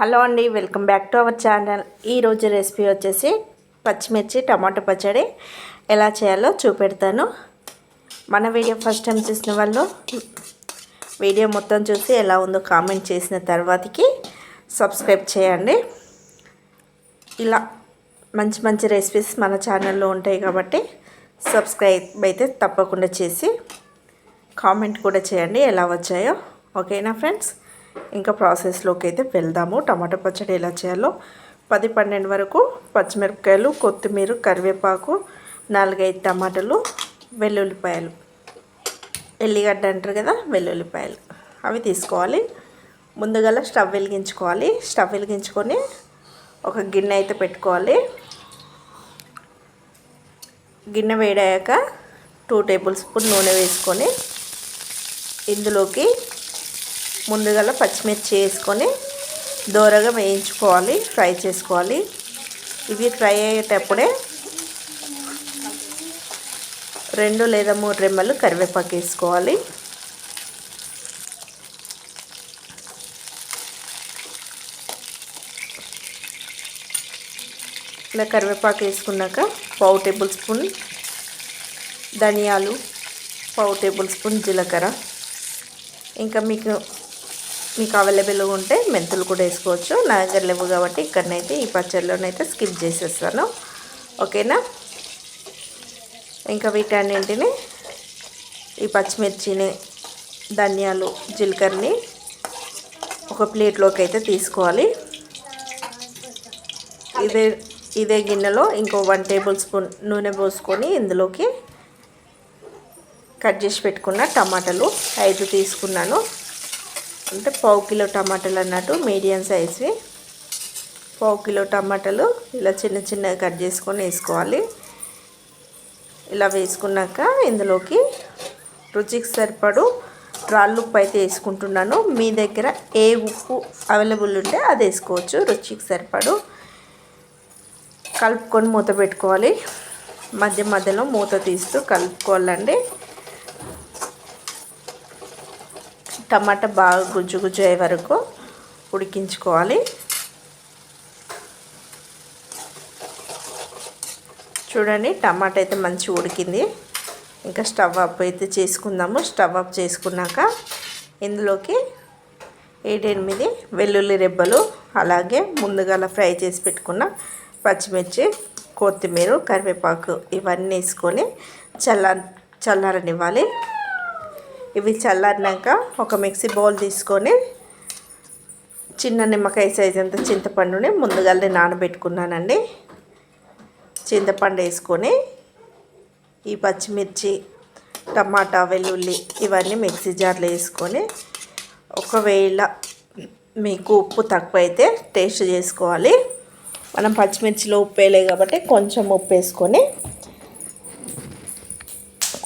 Hello అండి welcome back to our channel. ఈరోజు recipe వచ్చేసి పచ్చిమిర్చి టమాటో పచ్చడి. ఎలా చేయాలో చూపెడతాను. మన వీడియో ఫస్ట్ టైం చూసిన వాళ్ళు వీడియో మొత్తం చూసి ఎలా ఉందో కామెంట్ చేసిన తర్వాతకి సబ్స్క్రైబ్ చేయండి. ఇలా మంచి మంచి రెసిపీస్ మన ఛానల్లో ఉంటాయి కాబట్టి సబ్స్క్రైబ్ అయితే తప్పకుండా చేసి కామెంట్ కూడా చేయండి ఎలా వచ్చాయో. ఓకేనా ఫ్రెండ్స్? ఇంకా ప్రాసెస్లోకి అయితే వెళ్దాము. టమాటా పచ్చడి ఎలా చేయాలో. పది పన్నెండు వరకు పచ్చిమిరపకాయలు కొత్తిమీర కరివేపాకు నాలుగైదు టమాటాలు వెల్లుల్లిపాయలు. ఎల్లిగడ్డ అంటారు కదా వెల్లుల్లిపాయలు. అవి తీసుకోవాలి. ముందుగా స్టవ్ వెలిగించుకోవాలి. స్టవ్ వెలిగించుకొని ఒక గిన్నె అయితే పెట్టుకోవాలి. గిన్నె వేడాక టూ టేబుల్ స్పూన్ నూనె వేసుకొని ఇందులోకి ముందుగా పచ్చిమిర్చి వేసుకొని దూరగా వేయించుకోవాలి ఫ్రై చేసుకోవాలి. ఇవి ఫ్రై అయ్యేటప్పుడే రెండు లేదా మూడు రెమ్మలు కరివేపాకు వేసుకోవాలి. ఇలా కరివేపాకు వేసుకున్నాక పావు టేబుల్ స్పూన్ ధనియాలు పావు టేబుల్ స్పూన్ జీలకర్ర. ఇంకా మీకు మీకు అవైలబుల్గా ఉంటే మెంతులు కూడా వేసుకోవచ్చు. నా దగ్గర లేవు కాబట్టి ఇక్కడనైతే ఈ పచ్చళ్ళలోనైతే స్కిప్ చేసేస్తాను. ఓకేనా? ఇంకా వీటన్నింటిని ఈ పచ్చిమిర్చిని ధనియాలు జీలకర్రని ఒక ప్లేట్లోకి అయితే తీసుకోవాలి. ఇదే ఇదే గిన్నెలో ఇంకో వన్ టేబుల్ స్పూన్ నూనె పోసుకొని ఇందులోకి కట్ చేసి పెట్టుకున్న టమాటాలు ఐదు తీసుకున్నాను. అంటే పావు కిలో టమాటాలు అన్నట్టు మీడియం సైజ్వి పావు కిలో టమాటాలు ఇలా చిన్న చిన్నగా కట్ చేసుకొని వేసుకోవాలి. ఇలా వేసుకున్నాక ఇందులోకి రుచికి సరిపడు రాళ్ళు ఉప్పు అయితే వేసుకుంటున్నాను. మీ దగ్గర ఏ ఉప్పు అవైలబుల్ ఉంటే అది వేసుకోవచ్చు రుచికి సరిపడు. కలుపుకొని మూత పెట్టుకోవాలి. మధ్య మధ్యలో మూత తీస్తూ కలుపుకోవాలండి. టమాటా బాగా గుజ్జు గుజ్జు అయ్యే వరకు ఉడికించుకోవాలి. చూడండి టమాటా అయితే మంచి ఉడికింది. ఇంకా స్టవ్ అప్ అయితే చేసుకుందాము. స్టవ్ అప్ చేసుకున్నాక ఇందులోకి ఏడెనిమిది వెల్లుల్లి రెబ్బలు అలాగే ముందుగా ఫ్రై చేసి పెట్టుకున్న పచ్చిమిర్చి కొత్తిమీర కరివేపాకు ఇవన్నీ వేసుకొని చల్ల చల్లారనివ్వాలి. ఇవి చల్లారినాక ఒక మిక్సీ బౌల్ తీసుకొని చిన్న నిమ్మకాయ సైజ్ అంత చింతపండుని ముందుగానే నానబెట్టుకున్నానండి. చింతపండు వేసుకొని ఈ పచ్చిమిర్చి టమాటా వెల్లుల్లి ఇవన్నీ మిక్సీ జార్లో వేసుకొని ఒకవేళ మీకు ఉప్పు తక్కువ అయితే టేస్ట్ చేసుకోవాలి. మనం పచ్చిమిర్చిలో ఉప్పు వేయలే కాబట్టి కొంచెం ఉప్పు వేసుకొని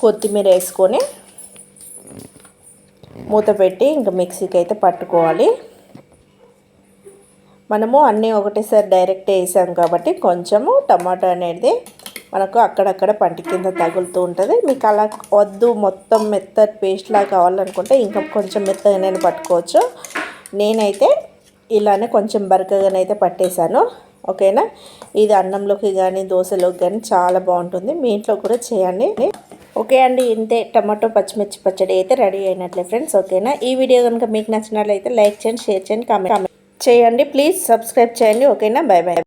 కొత్తిమీర వేసుకొని మూత పెట్టి ఇంకా మిక్సీకి అయితే పట్టుకోవాలి. మనము అన్నీ ఒకటేసారి డైరెక్ట్ వేసాం కాబట్టి కొంచెము టమాటో అనేది మనకు అక్కడక్కడ పంటి కింద తగులుతూ ఉంటుంది. మీకు అలా వద్దు మొత్తం మెత్తటి పేస్ట్లా కావాలనుకుంటే ఇంకా కొంచెం మెత్తగానే పట్టుకోవచ్చు. నేనైతే ఇలానే కొంచెం బరకగానైతే పట్టేశాను ఓకేనా? ఇది అన్నంలోకి కానీ దోశలోకి కానీ చాలా బాగుంటుంది. మీ ఇంట్లో కూడా చేయండి. ఓకే అండి ఇంతే. టమాటో పచ్చిమిర్చి పచ్చడి అయితే రెడీ అయినట్లే ఫ్రెండ్స్ ఓకేనా? ఈ వీడియో కనుక మీకు నచ్చినట్లయితే లైక్ చేయండి షేర్ చేయండి కామెంట్ చేయండి. ప్లీజ్ సబ్స్క్రైబ్ చేయండి ఓకేనా? Bye bye